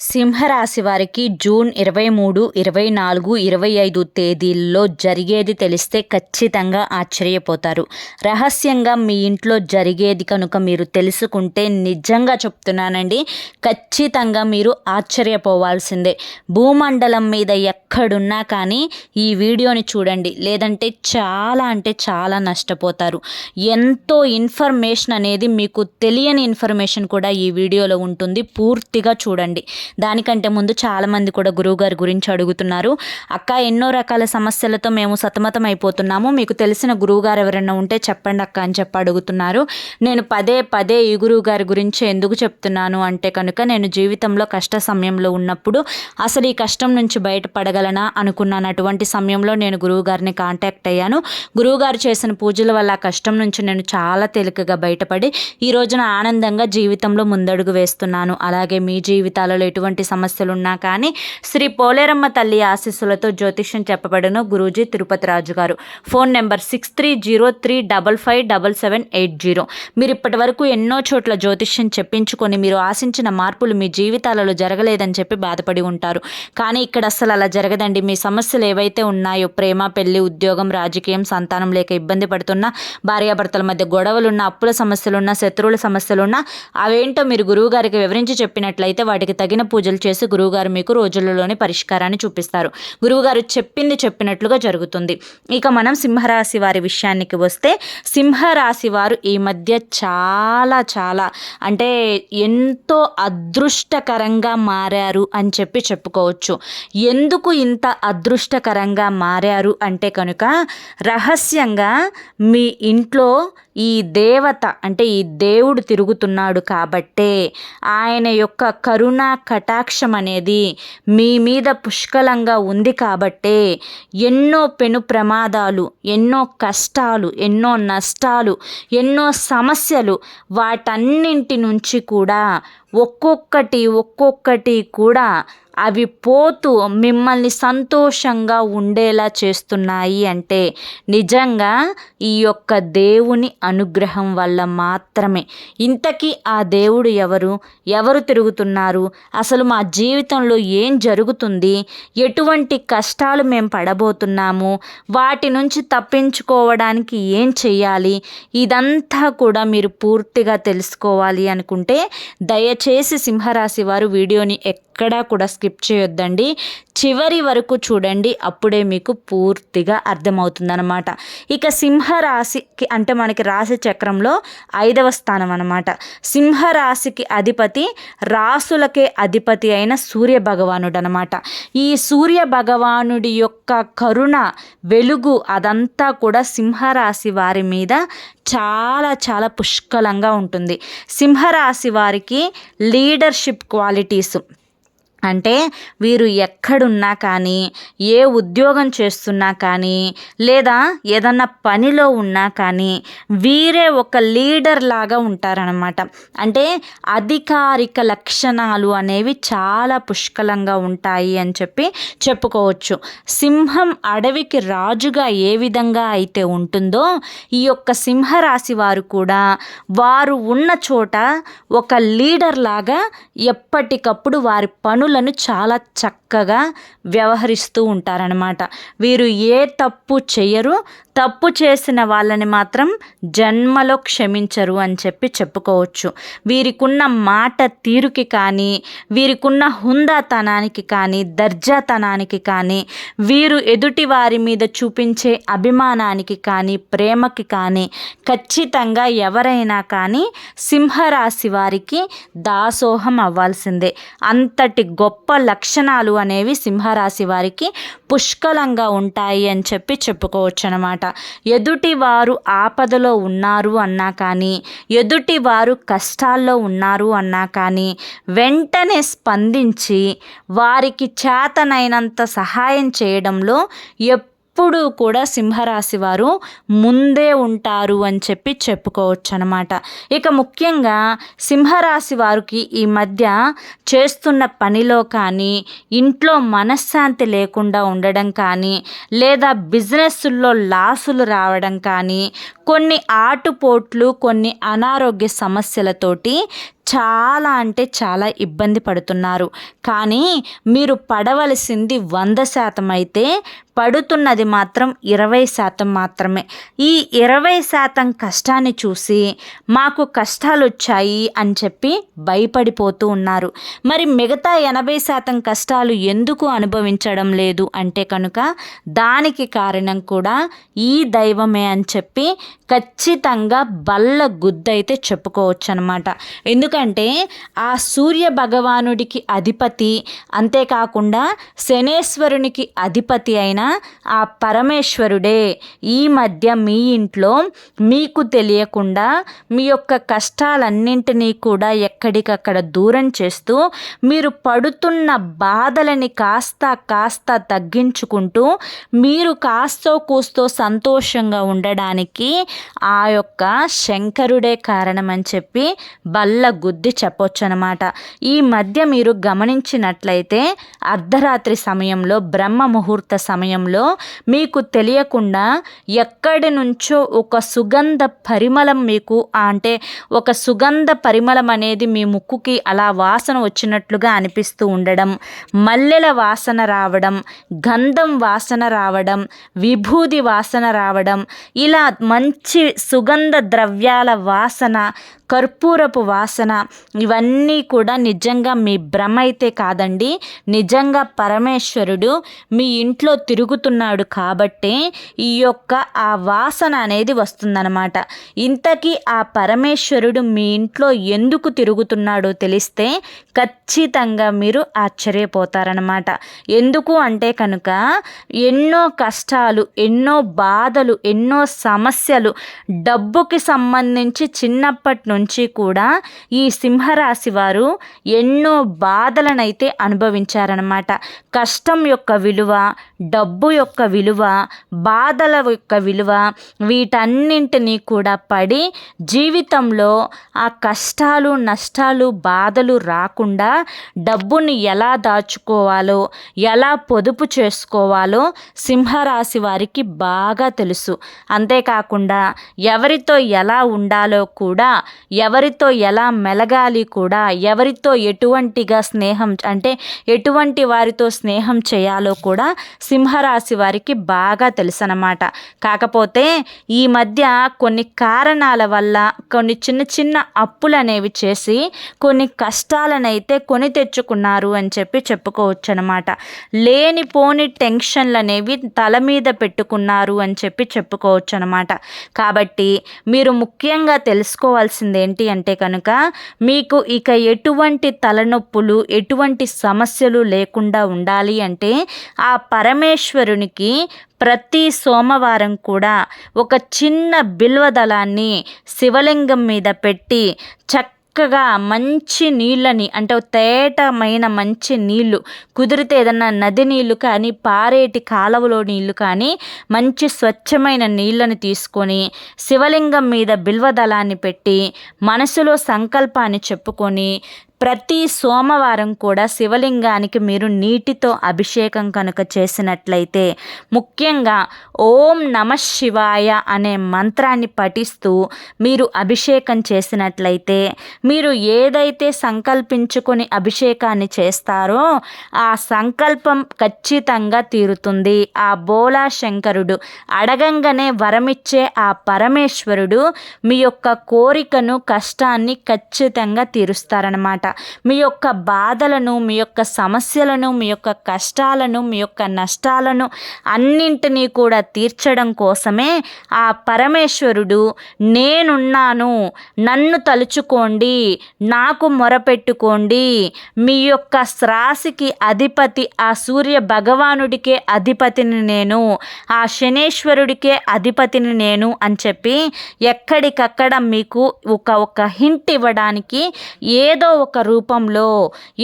సింహరాశి వారికి జూన్ ఇరవై మూడు ఇరవై నాలుగు ఇరవై ఐదు తేదీల్లో జరిగేది తెలిస్తే ఖచ్చితంగా ఆశ్చర్యపోతారు. రహస్యంగా మీ ఇంట్లో జరిగేది కనుక మీరు తెలుసుకుంటే నిజంగా చెప్తున్నానండి ఖచ్చితంగా మీరు ఆశ్చర్యపోవాల్సిందే. భూమండలం మీద ఎక్కడున్నా కానీ ఈ వీడియోని చూడండి లేదంటే చాలా అంటే చాలా నష్టపోతారు. ఎంతో ఇన్ఫర్మేషన్ అనేది మీకు తెలియని ఇన్ఫర్మేషన్ కూడా ఈ వీడియోలో ఉంటుంది పూర్తిగా చూడండి. దానికంటే ముందు చాలామంది కూడా గురువుగారి గురించి అడుగుతున్నారు. అక్క ఎన్నో రకాల సమస్యలతో మేము సతమతం అయిపోతున్నాము మీకు తెలిసిన గురువుగారు ఎవరైనా ఉంటే చెప్పండి అక్క అని చెప్పి అడుగుతున్నారు. నేను పదే పదే ఈ గురువు గారి గురించి ఎందుకు చెప్తున్నాను అంటే కనుక నేను జీవితంలో కష్ట సమయంలో ఉన్నప్పుడు అసలు ఈ కష్టం నుంచి బయటపడగలనా అనుకున్నాను. అటువంటి సమయంలో నేను గురువుగారిని కాంటాక్ట్ అయ్యాను. గురువుగారు చేసిన పూజల వల్ల ఆ కష్టం నుంచి నేను చాలా తేలికగా బయటపడి ఈ రోజున ఆనందంగా జీవితంలో ముందడుగు వేస్తున్నాను. అలాగే మీ జీవితాలలో ఎటువంటి సమస్యలు ఉన్నా కానీ శ్రీ పోలేరమ్మ తల్లి ఆశీస్సులతో జ్యోతిష్యం చెప్పబడిన గురూజీ తిరుపతి రాజు గారు. Phone number six three zero three double five double seven eight zero మీరు ఇప్పటి వరకు ఎన్నో చోట్ల జ్యోతిష్యం చెప్పించుకొని మీరు ఆశించిన మార్పులు మీ జీవితాలలో జరగలేదని చెప్పి బాధపడి ఉంటారు. కానీ ఇక్కడ అసలు అలా జరగదండి. మీ సమస్యలు ఏవైతే ఉన్నాయో ప్రేమ పెళ్ళి ఉద్యోగం రాజకీయం సంతానం లేక ఇబ్బంది పడుతున్నా భార్యాభర్తల మధ్య గొడవలున్న అప్పుల సమస్యలున్న శత్రువుల సమస్యలున్నా అవేంటో మీరు గురువు గారికి వివరించి చెప్పినట్లయితే వాటికి తగిన పూజలు చేసి గురువుగారు మీకు రోజులలోనే పరిష్కారాన్ని చూపిస్తారు. గురువుగారు చెప్పింది చెప్పినట్లుగా జరుగుతుంది. ఇక మనం సింహరాశి వారి విషయానికి వస్తే సింహరాశి వారు ఈ మధ్య చాలా చాలా అంటే ఎంతో అదృష్టకరంగా మారారు అని చెప్పి చెప్పుకోవచ్చు. ఎందుకు ఇంత అదృష్టకరంగా మారారు అంటే కనుక రహస్యంగా మీ ఇంట్లో ఈ దేవత అంటే ఈ దేవుడు తిరుగుతున్నాడు కాబట్టే ఆయన యొక్క కరుణ కటాక్షం అనేది మీ మీద పుష్కలంగా ఉంది కాబట్టే ఎన్నో పెను ప్రమాదాలు ఎన్నో కష్టాలు ఎన్నో నష్టాలు ఎన్నో సమస్యలు వాటన్నింటి నుంచి కూడా ఒక్కొక్కటి ఒక్కొక్కటి కూడా అవి పోతూ మిమ్మల్ని సంతోషంగా ఉండేలా చేస్తున్నాయి అంటే నిజంగా ఈ యొక్క దేవుని అనుగ్రహం వల్ల మాత్రమే. ఇంతకీ ఆ దేవుడు ఎవరు? ఎవరు తిరుగుతున్నారు? అసలు మా జీవితంలో ఏం జరుగుతుంది? ఎటువంటి కష్టాలు మేము పడబోతున్నాము? వాటి నుంచి తప్పించుకోవడానికి ఏం చెయ్యాలి ఇదంతా కూడా మీరు పూర్తిగా తెలుసుకోవాలి అనుకుంటే దయచేసి సింహరాశి వారు వీడియోని ఎక్కడా కూడా స్కిప్ చేయొద్దండి. చివరి వరకు చూడండి అప్పుడే మీకు పూర్తిగా అర్థమవుతుందన్నమాట. ఇక సింహరాశికి అంటే మనకి రాశి చక్రంలో ఐదవ స్థానం అనమాట సింహరాశికి అధిపతి రాసులకే అధిపతి అయిన సూర్య భగవానుడు అనమాట ఈ సూర్య భగవానుడి యొక్క కరుణ వెలుగు అదంతా కూడా సింహరాశి వారి మీద చాలా చాలా పుష్కలంగా ఉంటుంది. సింహరాశి వారికి లీడర్షిప్ క్వాలిటీస్. అంటే వీరు ఎక్కడున్నా కానీ ఏ ఉద్యోగం చేస్తున్నా కానీ లేదా ఏదన్నా పనిలో ఉన్నా కానీ వీరే ఒక లీడర్ లాగా ఉంటారనమాట అంటే అధికారిక లక్షణాలు అనేవి చాలా పుష్కలంగా ఉంటాయి అని చెప్పి చెప్పుకోవచ్చు. సింహం అడవికి రాజుగా ఏ విధంగా అయితే ఉంటుందో ఈ యొక్క సింహరాశి వారు కూడా వారు ఉన్న చోట ఒక లీడర్ లాగా ఎప్పటికప్పుడు వారి పనులు ఇతరులను చాలా చక్కగా వ్యవహరిస్తూ ఉంటారనమాట వీరు ఏ తప్పు చేయరు తప్పు చేసిన వాళ్ళని మాత్రం జన్మలో క్షమించరు అని చెప్పి చెప్పుకోవచ్చు. వీరికున్న మాట తీరుకి కానీ వీరికున్న హుందాతనానికి కానీ దర్జాతనానికి కానీ వీరు ఎదుటి వారి మీద చూపించే అభిమానానికి కానీ ప్రేమకి కానీ ఖచ్చితంగా ఎవరైనా కానీ సింహరాశి వారికి దాసోహం అవ్వాల్సిందే. అంతటి గొప్ప లక్షణాలు అనేవి సింహరాశి వారికి పుష్కలంగా ఉంటాయి అని చెప్పి చెప్పుకోవచ్చు అనమాట ఎదుటి వారు ఆపదలో ఉన్నారు అన్నా కానీ ఎదుటి వారు కష్టాల్లో ఉన్నారు అన్నా కానీ వెంటనే స్పందించి వారికి చేతనైనంత సహాయం చేయడంలో ఎప్పుడు ఎప్పుడూ కూడా సింహరాశి వారు ముందే ఉంటారు అని చెప్పి చెప్పుకోవచ్చు అనమాట ఇక ముఖ్యంగా సింహరాశి వారికి ఈ మధ్య చేస్తున్న పనిలో కానీ ఇంట్లో మనశ్శాంతి లేకుండా ఉండడం కానీ లేదా బిజినెస్లో లాసులు రావడం కానీ కొన్ని ఆటుపోట్లు కొన్ని అనారోగ్య సమస్యలతోటి చాలా అంటే చాలా ఇబ్బంది పడుతున్నారు. కానీ మీరు పడవలసింది వంద శాతం అయితే పడుతున్నది మాత్రం ఇరవై శాతం మాత్రమే. ఈ ఇరవై శాతం కష్టాన్ని చూసి మాకు కష్టాలు వచ్చాయి అని చెప్పి భయపడిపోతూ ఉన్నారు. మరి మిగతా ఎనభై శాతం కష్టాలు ఎందుకు అనుభవించడం లేదు అంటే కనుక దానికి కారణం కూడా ఈ దైవమే అని చెప్పి ఖచ్చితంగా బల్ల గుద్దైతే చెప్పుకోవచ్చు అనమాట ఎందుకంటే ఆ సూర్య భగవానుడికి అధిపతి అంతేకాకుండా శనేశ్వరునికి అధిపతి అయిన ఆ పరమేశ్వరుడే. ఈ మధ్య మీ ఇంట్లో మీకు తెలియకుండా మీ యొక్క కష్టాలన్నింటినీ కూడా ఎక్కడికక్కడ దూరం చేస్తూ మీరు పడుతున్న బాధలని కాస్త కాస్త తగ్గించుకుంటూ మీరు కాస్తో కూస్తో సంతోషంగా ఉండడానికి ఆ యొక్క శంకరుడే కారణం అని చెప్పి బల్ల గుద్ది చెప్పొచ్చు అనమాట ఈ మధ్య మీరు గమనించినట్లయితే అర్ధరాత్రి సమయంలో బ్రహ్మ ముహూర్త సమయంలో మీకు తెలియకుండా ఎక్కడి నుంచో ఒక సుగంధ పరిమళం మీకు అంటే ఒక సుగంధ పరిమళం అనేది మీ ముక్కుకి అలా వాసన వచ్చినట్లుగా అనిపిస్తూ ఉండడం మల్లెల వాసన రావడం గంధం వాసన రావడం విభూది వాసన రావడం ఇలా మంచి సుగంధ ద్రవ్యాల వాసన కర్పూరపు వాసన ఇవన్నీ కూడా నిజంగా మీ భ్రమ అయితే కాదండి. నిజంగా పరమేశ్వరుడు మీ ఇంట్లో తిరుగుతున్నాడు కాబట్టి ఈ యొక్క ఆ వాసన అనేది వస్తుందన్నమాట. ఇంతకీ ఆ పరమేశ్వరుడు మీ ఇంట్లో ఎందుకు తిరుగుతున్నాడో తెలిస్తే ఖచ్చితంగా మీరు ఆశ్చర్యపోతారనమాట ఎందుకు అంటే కనుక ఎన్నో కష్టాలు ఎన్నో బాధలు ఎన్నో సమస్యలు డబ్బుకి సంబంధించి చిన్నప్పటి నుంచి కూడా ఈ సింహరాశి వారు ఎన్నో బాధలనైతే అనుభవించారనమాట కష్టం యొక్క విలువ డబ్బు యొక్క విలువ బాధల యొక్క విలువ వీటన్నింటినీ కూడా పడి జీవితంలో ఆ కష్టాలు నష్టాలు బాధలు రాకుండా డబ్బుని ఎలా దాచుకోవాలో ఎలా పొదుపు చేసుకోవాలో సింహరాశి వారికి బాగా తెలుసు. అంతేకాకుండా ఎవరితో ఎలా ఉండాలో కూడా ఎవరితో ఎలా మెలగాలి కూడా ఎవరితో ఎటువంటిగా స్నేహం అంటే ఎటువంటి వారితో స్నేహం చేయాలో కూడా సింహరాశి వారికి బాగా తెలుసు అనమాట కాకపోతే ఈ మధ్య కొన్ని కారణాల వల్ల కొన్ని చిన్న చిన్న అప్పులు అనేవి చేసి కొన్ని కష్టాలనైతే కొని తెచ్చుకున్నారు అని చెప్పి చెప్పుకోవచ్చు అనమాట లేనిపోని టెన్షన్లు అనేవి తల మీద పెట్టుకున్నారు అని చెప్పి చెప్పుకోవచ్చు అనమాట కాబట్టి మీరు ముఖ్యంగా తెలుసుకోవాల్సింది ఏంటి అంటే కనుక మీకు ఇక ఎటువంటి తలనొప్పులు ఎటువంటి సమస్యలు లేకుండా ఉండాలి అంటే ఆ పరమేశ్వరునికి ప్రతి సోమవారం కూడా ఒక చిన్న బిల్వదళాన్ని శివలింగం మీద పెట్టి చక్క చక్కగా మంచి నీళ్ళని అంటే తేటమైన మంచి నీళ్ళు కుదిరితే ఏదన్నా నది నీళ్ళు కానీ పారేటి కాలువలో నీళ్ళు కానీ మంచి స్వచ్ఛమైన నీళ్ళని తీసుకొని శివలింగం మీద బిల్వదళాన్ని పెట్టి మనసులో సంకల్పాన్ని చెప్పుకొని ప్రతి సోమవారం కూడా శివలింగానికి మీరు నీటితో అభిషేకం కనుక చేసినట్లయితే ముఖ్యంగా ఓం నమ శివాయ అనే మంత్రాన్ని పఠిస్తూ మీరు అభిషేకం చేసినట్లయితే మీరు ఏదైతే సంకల్పించుకొని అభిషేకాన్ని చేస్తారో ఆ సంకల్పం ఖచ్చితంగా తీరుతుంది. ఆ బోలా శంకరుడు అడగంగానే వరమిచ్చే ఆ పరమేశ్వరుడు మీ యొక్క కోరికను కష్టాన్ని ఖచ్చితంగా తీరుస్తారనమాట మీ యొక్క బాధలను మీ యొక్క సమస్యలను మీ యొక్క కష్టాలను మీ యొక్క నష్టాలను అన్నింటినీ కూడా తీర్చడం కోసమే ఆ పరమేశ్వరుడు నేనున్నాను నన్ను తలుచుకోండి నాకు మొరపెట్టుకోండి మీ యొక్క శ్రాసికి అధిపతి ఆ సూర్య భగవానుడికే అధిపతిని నేను ఆ శనేశ్వరుడికే అధిపతిని నేను అని చెప్పి ఎక్కడికక్కడ మీకు ఒక ఒక హింట్ ఇవ్వడానికి ఏదో ఒక ఒక రూపంలో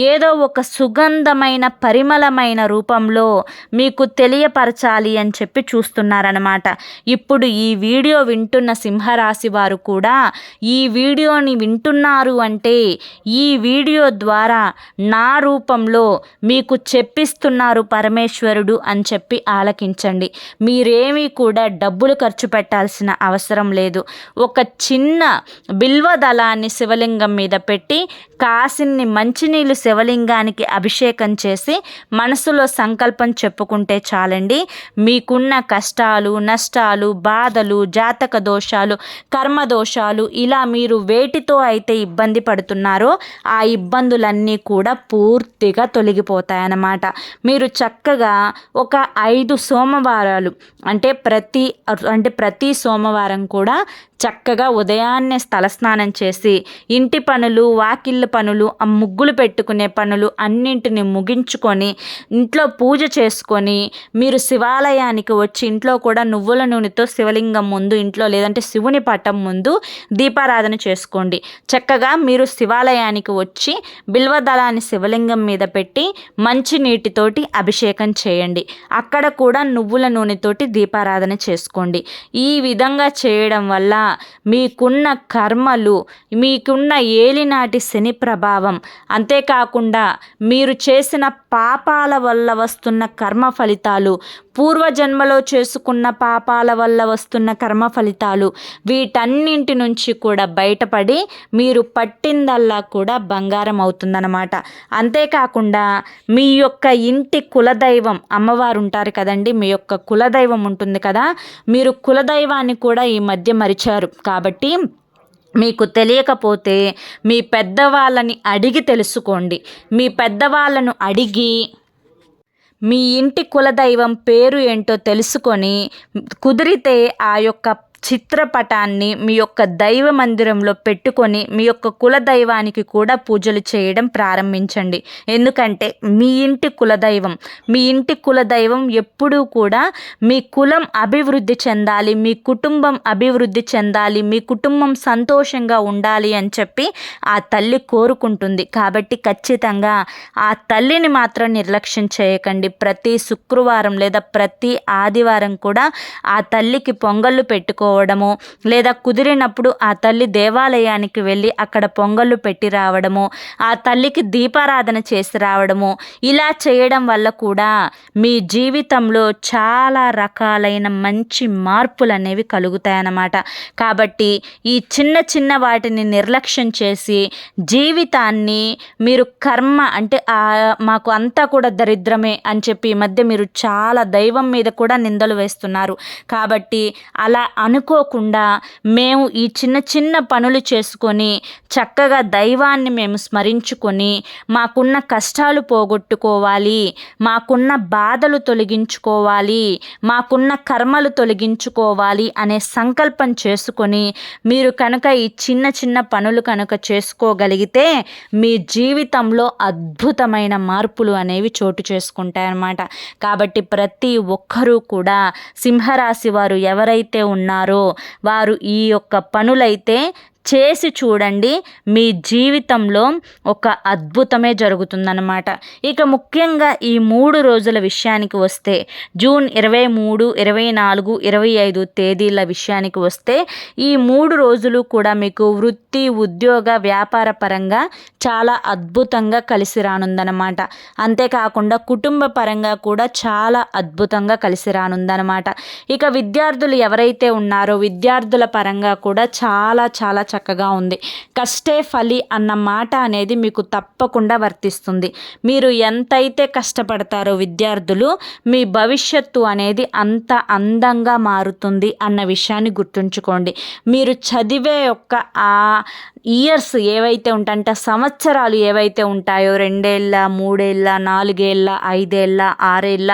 ఏదో ఒక సుగంధమైన పరిమళమైన రూపంలో మీకు తెలియపరచాలి అని చెప్పి చూస్తున్నారనమాట ఇప్పుడు ఈ వీడియో వింటున్న సింహరాశి వారు కూడా ఈ వీడియోని వింటున్నారు అంటే ఈ వీడియో ద్వారా నా రూపంలో మీకు చెప్పిస్తున్నారు పరమేశ్వరుడు అని చెప్పి ఆలకించండి. మీరేమీ కూడా డబ్బులు ఖర్చు పెట్టాల్సిన అవసరం లేదు. ఒక చిన్న బిల్వ దళాన్ని శివలింగం మీద పెట్టి కా కాసిన్ని మంచినీళ్ళు శివలింగానికి అభిషేకం చేసి మనసులో సంకల్పం చెప్పుకుంటే చాలండి. మీకున్న కష్టాలు నష్టాలు బాధలు జాతక దోషాలు కర్మ దోషాలు ఇలా మీరు వేటితో అయితే ఇబ్బంది పడుతున్నారో ఆ ఇబ్బందులన్నీ కూడా పూర్తిగా తొలగిపోతాయన్నమాట. మీరు చక్కగా ఒక ఐదు సోమవారాలు అంటే ప్రతి అంటే ప్రతి సోమవారం కూడా చక్కగా ఉదయాన్నే స్థలస్నానం చేసి ఇంటి పనులు వాకిళ్ళ పనులు ఆ ముగ్గులు పెట్టుకునే పనులు అన్నింటిని ముగించుకొని ఇంట్లో పూజ చేసుకొని మీరు శివాలయానికి వచ్చి ఇంట్లో కూడా నువ్వుల నూనెతో శివలింగం ముందు ఇంట్లో లేదంటే శివుని పటం ముందు దీపారాధన చేసుకోండి. చక్కగా మీరు శివాలయానికి వచ్చి బిల్వదళాన్ని శివలింగం మీద పెట్టి మంచి నీటితోటి అభిషేకం చేయండి. అక్కడ కూడా నువ్వుల నూనెతోటి దీపారాధన చేసుకోండి. ఈ విధంగా చేయడం వల్ల మీకున్న కర్మలు మీకున్న ఏలినాటి శని ప్రభావం అంతేకాకుండా మీరు చేసిన పాపాల వల్ల వస్తున్న కర్మ ఫలితాలు పూర్వజన్మలో చేసుకున్న పాపాల వల్ల వస్తున్న కర్మ ఫలితాలు వీటన్నింటి నుంచి కూడా బయటపడి మీరు పట్టిందల్లా కూడా బంగారం అవుతుందన్నమాట. అంతేకాకుండా మీ యొక్క ఇంటి కులదైవం అమ్మవారు ఉంటారు కదండి మీ యొక్క కులదైవం ఉంటుంది కదా మీరు కులదైవాన్ని కూడా ఈ మధ్య మరిచారు. కాబట్టి మీకు తెలియకపోతే మీ పెద్దవాళ్ళని అడిగి తెలుసుకోండి. మీ పెద్దవాళ్ళను అడిగి మీ ఇంటి కులదైవం పేరు ఏంటో తెలుసుకొని కుదిరితే ఆ యొక్క చిత్రపటాన్ని మీ యొక్క దైవ మందిరంలో పెట్టుకొని మీ యొక్క కుల దైవానికి కూడా పూజలు చేయడం ప్రారంభించండి. ఎందుకంటే మీ ఇంటి కులదైవం మీ ఇంటి కులదైవం ఎప్పుడూ కూడా మీ కులం అభివృద్ధి చెందాలి మీ కుటుంబం అభివృద్ధి చెందాలి మీ కుటుంబం సంతోషంగా ఉండాలి అని చెప్పి ఆ తల్లి కోరుకుంటుంది. కాబట్టి ఖచ్చితంగా ఆ తల్లిని మాత్రం నిర్లక్ష్యం చేయకండి. ప్రతి శుక్రవారం లేదా ప్రతి ఆదివారం కూడా ఆ తల్లికి పొంగళ్ళు పెట్టుకో పోవడము లేదా కుదిరినప్పుడు ఆ తల్లి దేవాలయానికి వెళ్ళి అక్కడ పొంగళ్ళు పెట్టి రావడము ఆ తల్లికి దీపారాధన చేసి రావడము ఇలా చేయడం వల్ల కూడా మీ జీవితంలో చాలా రకాలైన మంచి మార్పులు అనేవి కలుగుతాయన్నమాట. కాబట్టి ఈ చిన్న చిన్న వాటిని నిర్లక్ష్యం చేసి జీవితాన్ని మీరు కర్మ అంటే మాకు అంతా కూడా దరిద్రమే అని చెప్పి ఈ మధ్య మీరు చాలా దైవం మీద కూడా నిందలు వేస్తున్నారు. కాబట్టి అలా అను అనుకోకుండా మేము ఈ చిన్న చిన్న పనులు చేసుకొని చక్కగా దైవాన్ని మేము స్మరించుకొని మాకున్న కష్టాలు పోగొట్టుకోవాలి మాకున్న బాధలు తొలగించుకోవాలి మాకున్న కర్మలు తొలగించుకోవాలి అనే సంకల్పం చేసుకొని మీరు కనుక ఈ చిన్న చిన్న పనులు కనుక చేసుకోగలిగితే మీ జీవితంలో అద్భుతమైన మార్పులు అనేవి చోటు చేసుకుంటాయన్నమాట. కాబట్టి ప్రతి ఒక్కరూ కూడా సింహరాశి వారు ఎవరైతే ఉన్నారో వారు ఈ యొక్క పనులైతే చేసి చూడండి మీ జీవితంలో ఒక అద్భుతమే జరుగుతుందన్నమాట. ఇక ముఖ్యంగా ఈ మూడు రోజుల విషయానికి వస్తే జూన్ ఇరవై మూడు ఇరవై నాలుగు ఇరవై ఐదు తేదీల విషయానికి వస్తే ఈ మూడు రోజులు కూడా మీకు వృత్తి ఉద్యోగ వ్యాపార పరంగా చాలా అద్భుతంగా కలిసి రానుందనమాట అంతేకాకుండా కుటుంబ పరంగా కూడా చాలా అద్భుతంగా కలిసి రానుందనమాట ఇక విద్యార్థులు ఎవరైతే ఉన్నారో విద్యార్థుల పరంగా కూడా చాలా చాలా చక్కగా ఉంది. కష్టే ఫలి అన్న మాట అనేది మీకు తప్పకుండా వర్తిస్తుంది. మీరు ఎంతైతే కష్టపడతారో విద్యార్థులు మీ భవిష్యత్తు అనేది అంత అందంగా మారుతుంది అన్న విషయాన్ని గుర్తుంచుకోండి. మీరు చదివే యొక్క ఆ ఇయర్స్ ఏవైతే ఉంటాయంటే సంవత్సరాలు ఏవైతే ఉంటాయో రెండేళ్ళ మూడేళ్ళ నాలుగేళ్ళ ఐదేళ్ళ ఆరేళ్ళ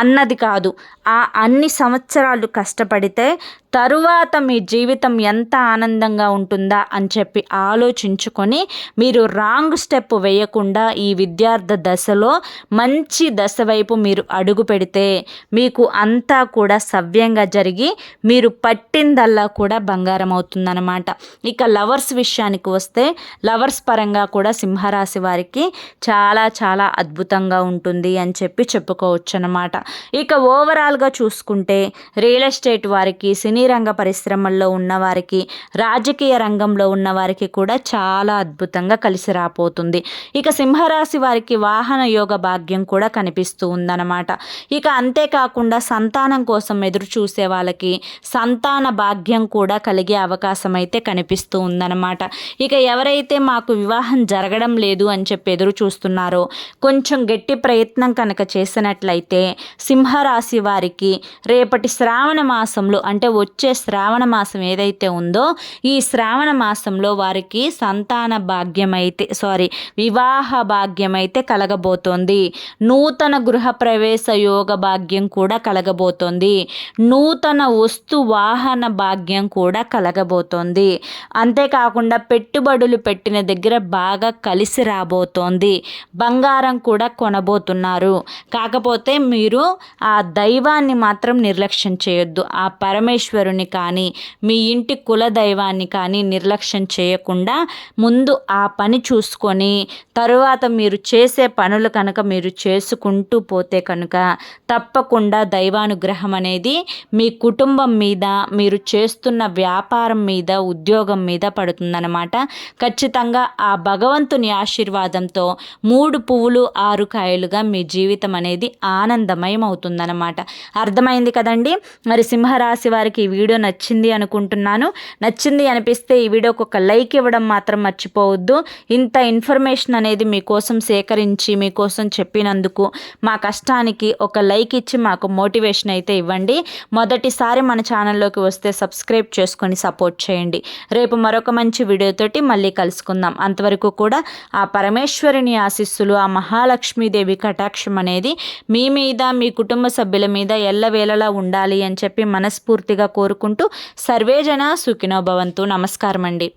అన్నది కాదు. ఆ అన్ని సంవత్సరాలు కష్టపడితే తరువాత మీ జీవితం ఎంత ఆనందంగా ఉంటుందా అని చెప్పి ఆలోచించుకొని మీరు రాంగ్ స్టెప్ వేయకుండా ఈ విద్యార్థి దశలో మంచి దశ వైపు మీరు అడుగు పెడితే మీకు అంతా కూడా సవ్యంగా జరిగి మీరు పట్టిందల్లా కూడా బంగారం అవుతుందన్నమాట. ఇక లవర్స్ విషయానికి వస్తే లవర్స్ పరంగా కూడా సింహరాశి వారికి చాలా చాలా అద్భుతంగా ఉంటుంది అని చెప్పి చెప్పుకోవచ్చు అనమాట ఇక ఓవరాల్ ఓవరాల్గా చూసుకుంటే రియల్ ఎస్టేట్ వారికి సినీ రంగ పరిశ్రమల్లో ఉన్నవారికి రాజకీయ రంగంలో ఉన్నవారికి కూడా చాలా అద్భుతంగా కలిసి రాపోతుంది ఇక సింహరాశి వారికి వాహన యోగ భాగ్యం కూడా కనిపిస్తూ ఉందన్నమాట. ఇక అంతేకాకుండా సంతానం కోసం ఎదురు చూసే వాళ్ళకి సంతాన భాగ్యం కూడా కలిగే అవకాశం అయితే కనిపిస్తూ ఉందన్నమాట. ఇక ఎవరైతే మాకు వివాహం జరగడం లేదు అని చెప్పి ఎదురు చూస్తున్నారో కొంచెం గట్టి ప్రయత్నం కనుక చేసినట్లయితే సింహరాశి వారి వారికి రేపటి శ్రావణ మాసంలో అంటే వచ్చే శ్రావణ మాసం ఏదైతే ఉందో ఈ శ్రావణ మాసంలో వారికి సంతాన భాగ్యం అయితే సారీ వివాహ భాగ్యం అయితే కలగబోతోంది. నూతన గృహ ప్రవేశ యోగ భాగ్యం కూడా కలగబోతోంది. నూతన వస్తు వాహన భాగ్యం కూడా కలగబోతోంది. అంతేకాకుండా పెట్టుబడులు పెట్టిన దగ్గర బాగా కలిసి రాబోతోంది. బంగారం కూడా కొనబోతున్నారు. కాకపోతే మీరు ఆ దైవ దైవాన్ని మాత్రం నిర్లక్ష్యం చేయొద్దు. ఆ పరమేశ్వరుని కానీ మీ ఇంటి కుల దైవాన్ని కానీ నిర్లక్ష్యం చేయకుండా ముందు ఆ పని చూసుకొని తరువాత మీరు చేసే పనులు కనుక మీరు చేసుకుంటూ పోతే కనుక తప్పకుండా దైవానుగ్రహం అనేది మీ కుటుంబం మీద మీరు చేస్తున్న వ్యాపారం మీద ఉద్యోగం మీద పడుతుందన్నమాట. ఖచ్చితంగా ఆ భగవంతుని ఆశీర్వాదంతో మూడు పువ్వులు ఆరు కాయలుగా మీ జీవితం అనేది ఆనందమయం అవుతుందన్నమాట అర్థమైంది కదండి? మరి సింహరాశి వారికి ఈ వీడియో నచ్చింది అనుకుంటున్నాను. నచ్చింది అనిపిస్తే ఈ వీడియోకి ఒక లైక్ ఇవ్వడం మాత్రం మర్చిపోవద్దు. ఇంత ఇన్ఫర్మేషన్ అనేది మీకోసం సేకరించి మీకోసం చెప్పినందుకు మా కష్టానికి ఒక లైక్ ఇచ్చి మాకు మోటివేషన్ అయితే ఇవ్వండి. మొదటిసారి మన ఛానల్లోకి వస్తే సబ్స్క్రైబ్ చేసుకొని సపోర్ట్ చేయండి. రేపు మరొక మంచి వీడియోతోటి మళ్ళీ కలుసుకుందాం. అంతవరకు కూడా ఆ పరమేశ్వరిని ఆశీస్సులు ఆ మహాలక్ష్మీదేవి కటాక్షం అనేది మీ మీద మీ కుటుంబ సభ్యుల మీద ఎల్లవేళలా ఉండాలి అని చెప్పి మనస్ఫూర్తిగా కోరుకుంటూ సర్వేజన సుఖినో భవంతు నమస్కారం అండి